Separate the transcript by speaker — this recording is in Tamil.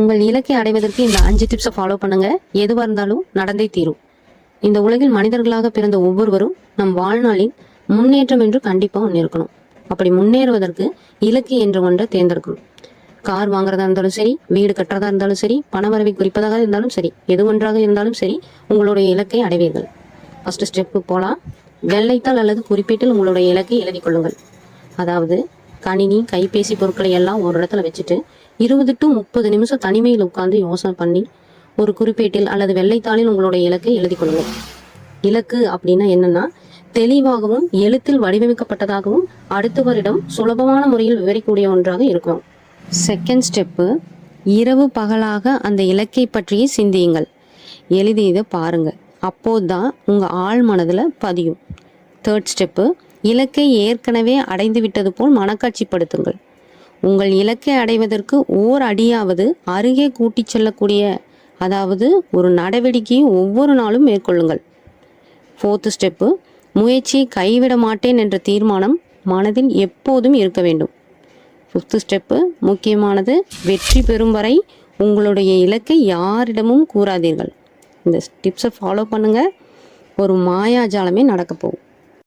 Speaker 1: உங்கள் இலக்கை அடைவதற்கு இந்த அஞ்சு டிப்ஸை ஃபாலோ பண்ணுங்க. எதுவாக இருந்தாலும் நடந்தே தீரும். இந்த உலகில் மனிதர்களாக பிறந்த ஒவ்வொருவரும் நம் வாழ்நாளின் முன்னேற்றம் என்று கண்டிப்பாக ஒன்று இருக்கணும் அப்படி முன்னேறுவதற்கு இலக்கு என்று ஒன்றை தேர்ந்தெடுக்கணும். கார் வாங்குறதா இருந்தாலும் சரி வீடு கட்டுறதா இருந்தாலும் சரி பணவரவை குறிப்பதாக இருந்தாலும் சரி எது ஒன்றாக இருந்தாலும் சரி உங்களுடைய இலக்கை அடைவீர்கள். ஃபர்ஸ்ட் ஸ்டெப்பு போகலாம் வெள்ளைத்தாள் அல்லது குறிப்பீட்டில் உங்களுடைய இலக்கை எழுதிக் கொள்ளுங்கள். அதாவது கணினி கைபேசி பொருட்களை எல்லாம் ஒரு இடத்துல வச்சுட்டு இருபது டு முப்பது நிமிஷம் தனிமையில் உட்கார்ந்து யோசனை பண்ணி ஒரு குறிப்பேட்டில் அல்லது வெள்ளைத்தாளில் உங்களுடைய இலக்கை எழுதி கொள்ளுங்கள். இலக்கு அப்படின்னா என்னன்னா தெளிவாகவும் எழுத்தில் வடிவமைக்கப்பட்டதாகவும் அடுத்தவரிடம் சுலபமான முறையில் விவரிக்கக்கூடிய ஒன்றாக இருக்கும். செகண்ட் ஸ்டெப்பு இரவு பகலாக அந்த இலக்கை பற்றியே சிந்தியுங்கள். எழுதி இதை அப்போது அப்போதுதான் உங்கள் ஆள் மனதில் பதியும். தேர்ட் ஸ்டெப்பு இலக்கை ஏற்கனவே அடைந்து விட்டது போல் மனக்காட்சிப்படுத்துங்கள். உங்கள் இலக்கை அடைவதற்கு ஓர் அடியாவது அருகே கூட்டிச் செல்லக்கூடிய அதாவது ஒரு நடவடிக்கையை ஒவ்வொரு நாளும் மேற்கொள்ளுங்கள். ஃபோர்த்து ஸ்டெப்பு முயற்சியை கைவிட மாட்டேன் என்ற தீர்மானம் மனதில் எப்போதும் இருக்க வேண்டும். ஃபிஃப்த்து ஸ்டெப்பு முக்கியமானது வெற்றி பெறும் வரை உங்களுடைய இலக்கை யாரிடமும் கூறாதீர்கள். இந்த டிப்ஸை ஃபாலோ பண்ணுங்கள் ஒரு மாயாஜாலமே நடக்கப்போகும்.